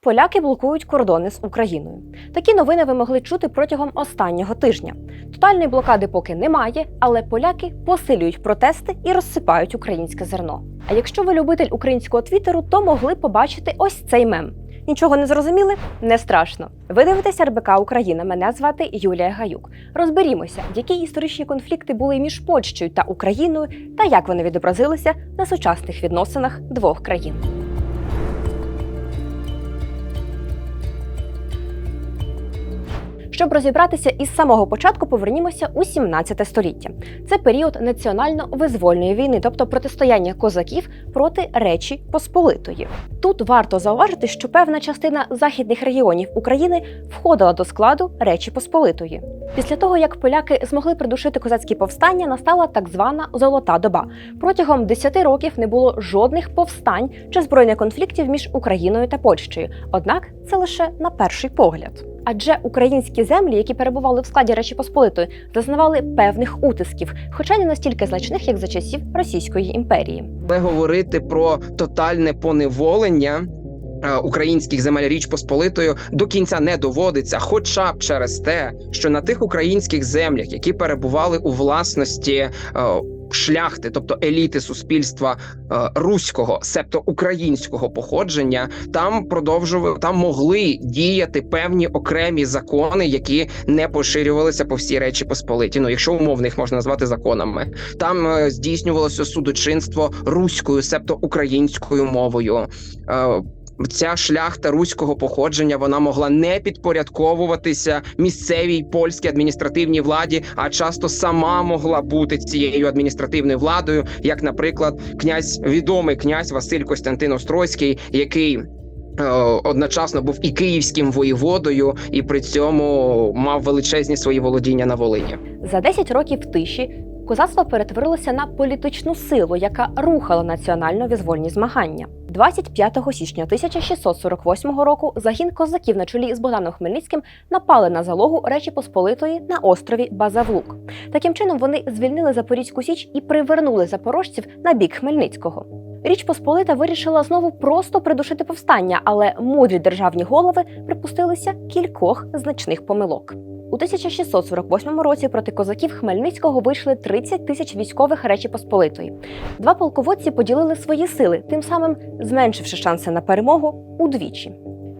Поляки блокують кордони з Україною. Такі новини ви могли чути протягом останнього тижня. Тотальної блокади поки немає, але поляки посилюють протести і розсипають українське зерно. А якщо ви любитель українського твіттеру, то могли побачити ось цей мем. Нічого не зрозуміли? Не страшно. Ви дивитесь РБК Україна. Мене звати Юлія Гаюк. Розберімося, які історичні конфлікти були між Польщею та Україною, та як вони відобразилися на сучасних відносинах двох країн. Щоб розібратися із самого початку, повернімося у 17 століття. Це період національно-визвольної війни, тобто протистояння козаків проти Речі Посполитої. Тут варто зауважити, що певна частина західних регіонів України входила до складу Речі Посполитої. Після того, як поляки змогли придушити козацькі повстання, настала так звана золота доба. Протягом 10 років не було жодних повстань чи збройних конфліктів між Україною та Польщею. Однак це лише на перший погляд. Адже українські землі, які перебували в складі Речі Посполитої, зазнавали певних утисків, хоча не настільки значних, як за часів Російської імперії. Але говорити про тотальне поневолення е, українських земель Річ Посполитою до кінця не доводиться, хоча б через те, що на тих українських землях, які перебували у власності. Е, Шляхти, тобто еліти суспільства е, руського, себто українського походження, там продовжували там могли діяти певні окремі закони, які не поширювалися по всій речі Посполиті. Ну, якщо умовно їх можна назвати законами, там е, здійснювалося судочинство руською, себто українською мовою. Ця шляхта руського походження вона могла не підпорядковуватися місцевій польській адміністративній владі, а часто сама могла бути цією адміністративною владою, як, наприклад, князь відомий князь Василь Костянтин Острозький, який е, одночасно був і київським воєводою, і при цьому мав величезні свої володіння на Волині. За 10 років тиші козацтво перетворилося на політичну силу, яка рухала національно-визвольні змагання. 25 січня 1648 року загін козаків на чолі з Богданом Хмельницьким напали на залогу Речі Посполитої на острові Базавлук. Таким чином вони звільнили Запорізьку Січ і привернули запорожців на бік Хмельницького. Річ Посполита вирішила знову просто придушити повстання, але мудрі державні голови припустилися кількох значних помилок. У 1648 році проти козаків Хмельницького вийшли 30 тисяч військових Речі Посполитої. Два полководці поділили свої сили, тим самим зменшивши шанси на перемогу удвічі.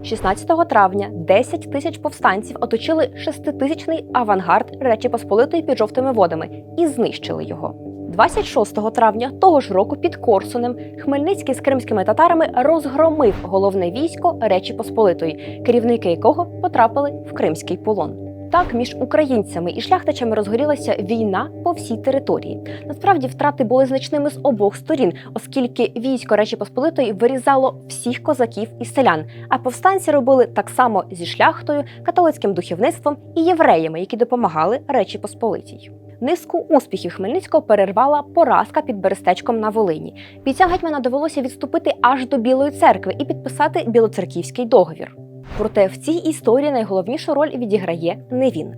16 травня 10 тисяч повстанців оточили шеститисячний авангард Речі Посполитої під жовтими водами і знищили його. 26 травня того ж року під Корсунем Хмельницький з кримськими татарами розгромив головне військо Речі Посполитої, керівники якого потрапили в кримський полон. Так, між українцями і шляхтичами розгорілася війна по всій території. Насправді втрати були значними з обох сторін, оскільки військо Речі Посполитої вирізало всіх козаків і селян, а повстанці робили так само зі шляхтою, католицьким духовництвом і євреями, які допомагали Речі Посполитій. Низку успіхів Хмельницького перервала поразка під Берестечком на Волині. Бійцям гетьмана довелося відступити аж до Білої церкви і підписати білоцерківський договір. Проте в цій історії найголовнішу роль відіграє не він.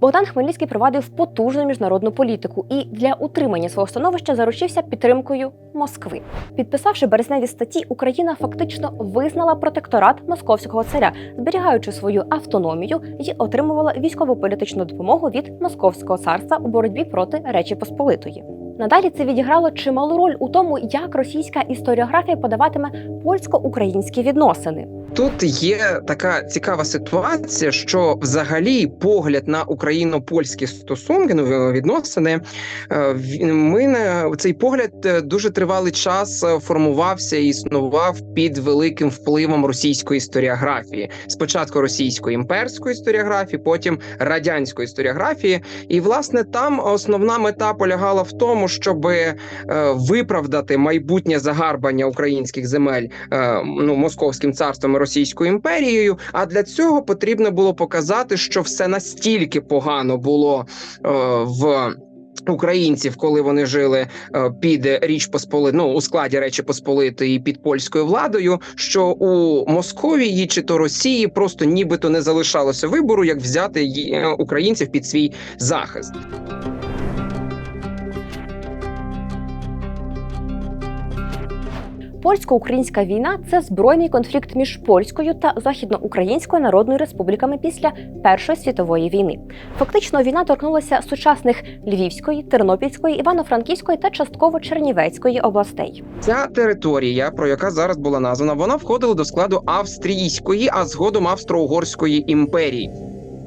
Богдан Хмельницький провадив потужну міжнародну політику і для утримання свого становища заручився підтримкою Москви. Підписавши березневі статті, Україна фактично визнала протекторат московського царя, зберігаючи свою автономію і отримувала військово-політичну допомогу від Московського царства у боротьбі проти Речі Посполитої. Надалі це відіграло чималу роль у тому, як російська історіографія подаватиме польсько-українські відносини. Тут є така цікава ситуація, що взагалі погляд на україно-польські стосунки, ну відносини, е, ми цей погляд е, дуже тривалий час е, формувався і існував під великим впливом російської історіографії. Спочатку російської імперської історіографії, потім радянської історіографії. І власне там основна мета полягала в тому, щоб виправдати майбутнє загарбання українських земель ну московським царством Російською імперією. А для цього потрібно було показати, що все настільки погано було е, в. Українців, коли вони жили е, під річ Посполи... ну, у складі Речі Посполитої під польською владою, що у Московії чи то Росії просто нібито не залишалося вибору, як взяти е, українців під свій захист. Польсько-українська війна це збройний конфлікт між польською та західноукраїнською народною республіками після Першої світової війни. Фактично, війна торкнулася сучасних Львівської, Тернопільської, Івано-Франківської та частково Чернівецької областей. Ця територія, про яка зараз була названа, вона входила до складу австрійської, а згодом австро-угорської імперії.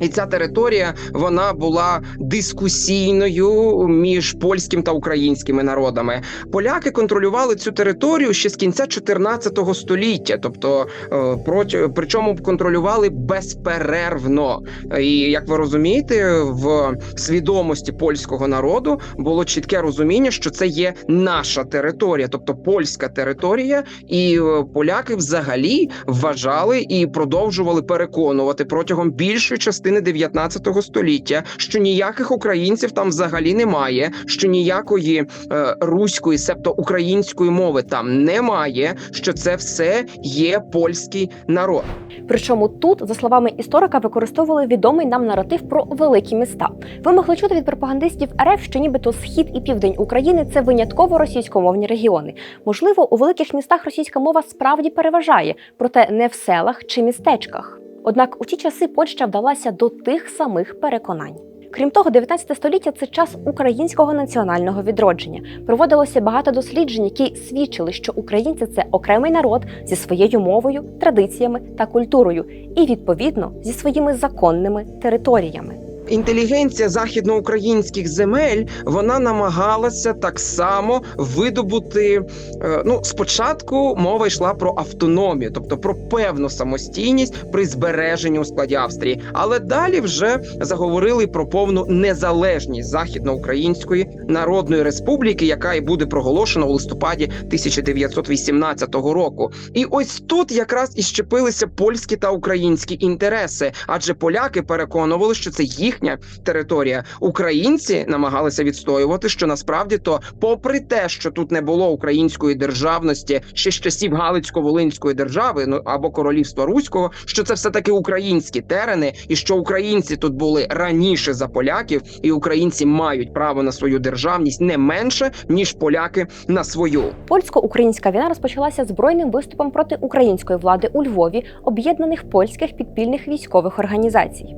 І ця територія вона була дискусійною між польським та українськими народами. Поляки контролювали цю територію ще з кінця 14 століття, тобто е, проти причому контролювали безперервно. І як ви розумієте, в свідомості польського народу було чітке розуміння, що це є наша територія, тобто польська територія, і е, поляки взагалі вважали і продовжували переконувати протягом більшої частини 19 століття, що ніяких українців там взагалі немає, що ніякої е, руської, себто української мови там немає, що це все є польський народ. Причому тут, за словами історика, використовували відомий нам наратив про великі міста. Ви могли чути від пропагандистів РФ, що нібито схід і південь України це винятково російськомовні регіони. Можливо, у великих містах російська мова справді переважає, проте не в селах чи містечках. Однак у ті часи Польща вдалася до тих самих переконань. Крім того, 19 століття це час українського національного відродження. Проводилося багато досліджень, які свідчили, що українці це окремий народ зі своєю мовою, традиціями та культурою, і відповідно зі своїми законними територіями. Інтелігенція західноукраїнських земель вона намагалася так само видобути. е, Ну, спочатку мова йшла про автономію, тобто про певну самостійність при збереженні у складі Австрії. Але далі вже заговорили про повну незалежність західноукраїнської народної республіки, яка і буде проголошена у листопаді 1918 року. І ось тут якраз і щепилися польські та українські інтереси, адже поляки переконували, що це їхня територія. Українці намагалися відстоювати, що насправді то, попри те, що тут не було української державності ще з часів Галицько-Волинської держави, ну або королівства Руського, що це все таки українські терени, і що українці тут були раніше за поляків, і українці мають право на свою державність не менше ніж поляки на свою. Польсько-українська війна розпочалася збройним виступом проти української влади у Львові об'єднаних польських підпільних військових організацій.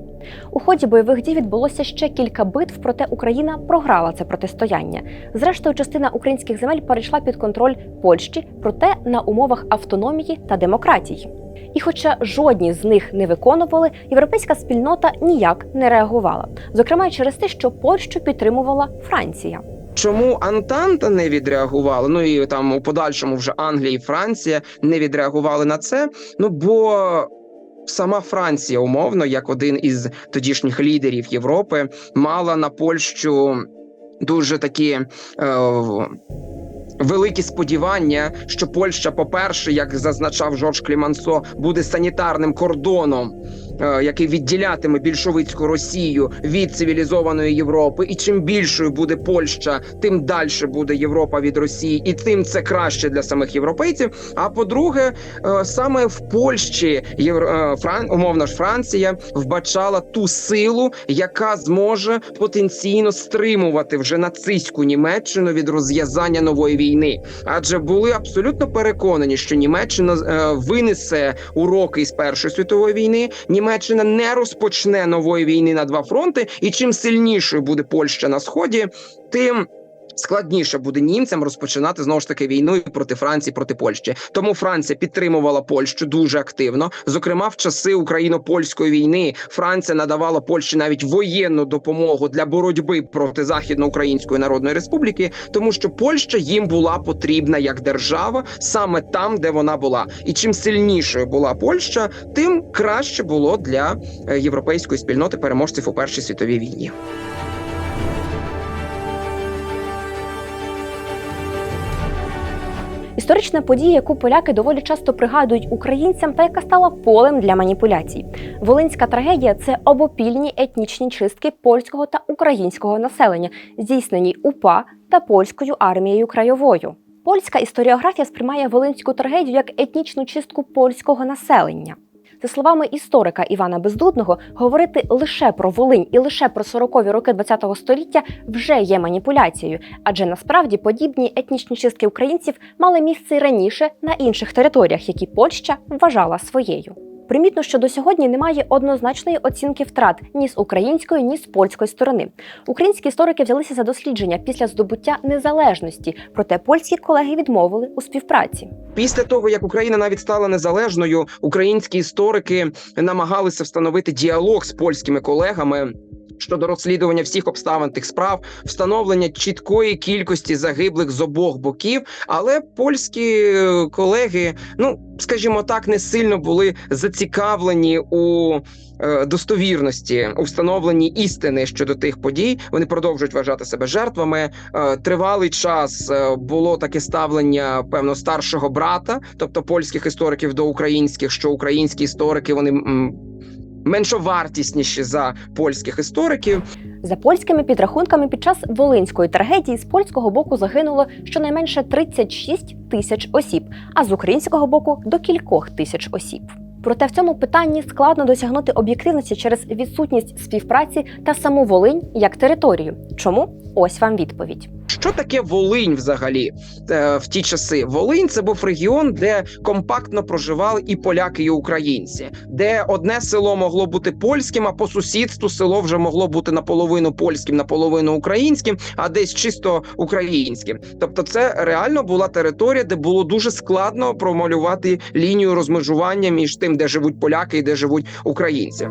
У ході бойових дій відбулося ще кілька битв, проте Україна програла це протистояння. Зрештою, частина українських земель перейшла під контроль Польщі, проте на умовах автономії та демократії. І хоча жодні з них не виконували, європейська спільнота ніяк не реагувала, зокрема через те, що Польщу підтримувала Франція. Чому Антанта не відреагувала? Ну і там у подальшому вже Англія і Франція не відреагували на це. Ну бо сама Франція, умовно, як один із тодішніх лідерів Європи, мала на Польщу дуже такі. Е, Великі сподівання, що Польща, по-перше, як зазначав Жорж Клімансо, буде санітарним кордоном, який відділятиме більшовицьку Росію від цивілізованої Європи. І чим більшою буде Польща, тим далі буде Європа від Росії, і тим це краще для самих європейців. А по-друге, е, саме в Польщі Євро... е, Фран... умовно ж Франція вбачала ту силу, яка зможе потенційно стримувати вже нацистську Німеччину від розв'язання нової війни. Адже були абсолютно переконані, що Німеччина е, винесе уроки із Першої світової війни. Німеччина не розпочне нової війни на два фронти, і чим сильнішою буде Польща на сході, тим. Складніше буде німцям розпочинати знову ж таки війну проти Франції, проти Польщі. Тому Франція підтримувала Польщу дуже активно. Зокрема, в часи україно-польської війни Франція надавала Польщі навіть воєнну допомогу для боротьби проти Західноукраїнської Народної Республіки, тому що Польща їм була потрібна як держава саме там, де вона була. І чим сильнішою була Польща, тим краще було для е, європейської спільноти переможців у Першій світовій війні. Історична подія, яку поляки доволі часто пригадують українцям, та яка стала полем для маніпуляцій. Волинська трагедія це обопільні етнічні чистки польського та українського населення, здійснені УПА та польською армією краєвою. Польська історіографія сприймає волинську трагедію як етнічну чистку польського населення. За словами історика Івана Бездудного, говорити лише про Волинь і лише про 40-ві роки ХХ століття вже є маніпуляцією, адже насправді подібні етнічні чистки українців мали місце раніше на інших територіях, які Польща вважала своєю. Примітно, що до сьогодні немає однозначної оцінки втрат ні з української, ні з польської сторони. Українські історики взялися за дослідження після здобуття незалежності, проте польські колеги відмовили у співпраці. Після того, як Україна навіть стала незалежною, українські історики намагалися встановити діалог з польськими колегами. Щодо розслідування всіх обставин тих справ, встановлення чіткої кількості загиблих з обох боків, але польські е, колеги, ну скажімо так, не сильно були зацікавлені у е, достовірності, у встановленні істини щодо тих подій. Вони продовжують вважати себе жертвами. Е, Тривалий час було таке ставлення певно старшого брата, тобто польських істориків до українських, що українські історики вони. Меншовартісніші за польських істориків, За польськими підрахунками, під час волинської трагедії з польського боку загинуло щонайменше 36 тисяч осіб, а з українського боку до кількох тисяч осіб. Проте в цьому питанні складно досягнути об'єктивності через відсутність співпраці та саму Волинь як територію. Чому? Ось вам відповідь. Що таке Волинь взагалі е, в ті часи? Волинь це був регіон, де компактно проживали і поляки, і українці, де одне село могло бути польським, а по сусідству село вже могло бути наполовину польським, наполовину українським, а десь чисто українським. Тобто, це реально була територія, де було дуже складно промалювати лінію розмежування між тим, де живуть поляки і де живуть українці.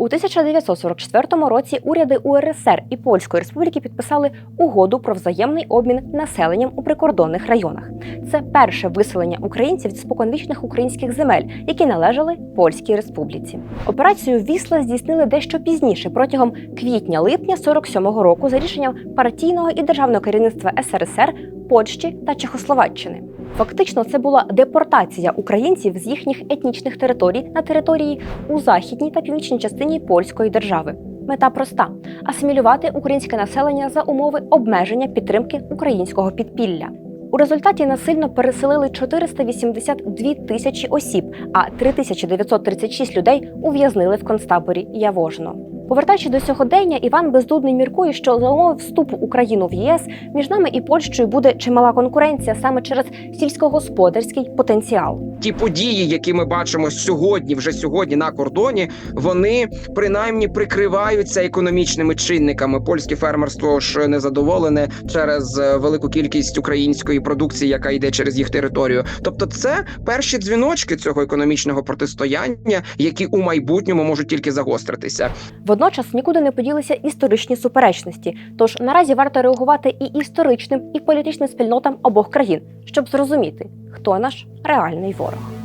У 1944 році уряди УРСР і Польської Республіки підписали угоду про взаємний обмін населенням у прикордонних районах. Це перше виселення українців з споконвічних українських земель, які належали Польській Республіці. Операцію Вісла здійснили дещо пізніше, протягом квітня-липня 47-го року, за рішенням партійного і державного керівництва СРСР, Польщі та Чехословаччини. Фактично, це була депортація українців з їхніх етнічних територій на території у західній та північній частині польської держави. Мета проста: асимілювати українське населення за умови обмеження підтримки українського підпілля. У результаті насильно переселили 482 тисячі осіб, а 3936 людей ув'язнили в концтаборі Явожно. Повертаючи до сьогодення, Іван Бездудний міркує, що за умови вступу України в ЄС між нами і Польщею буде чимала конкуренція саме через сільськогосподарський потенціал. Ті події, які ми бачимо сьогодні, вже сьогодні на кордоні, вони принаймні прикриваються економічними чинниками. Польське фермерство ж незадоволене через е, велику кількість української продукції, яка йде через їх територію. Тобто, це перші дзвіночки цього економічного протистояння, які у майбутньому можуть тільки загостритися. Водночас нікуди не поділися історичні суперечності. Тож наразі варто реагувати і історичним, і політичним спільнотам обох країн, щоб зрозуміти, хто наш реальний ворог.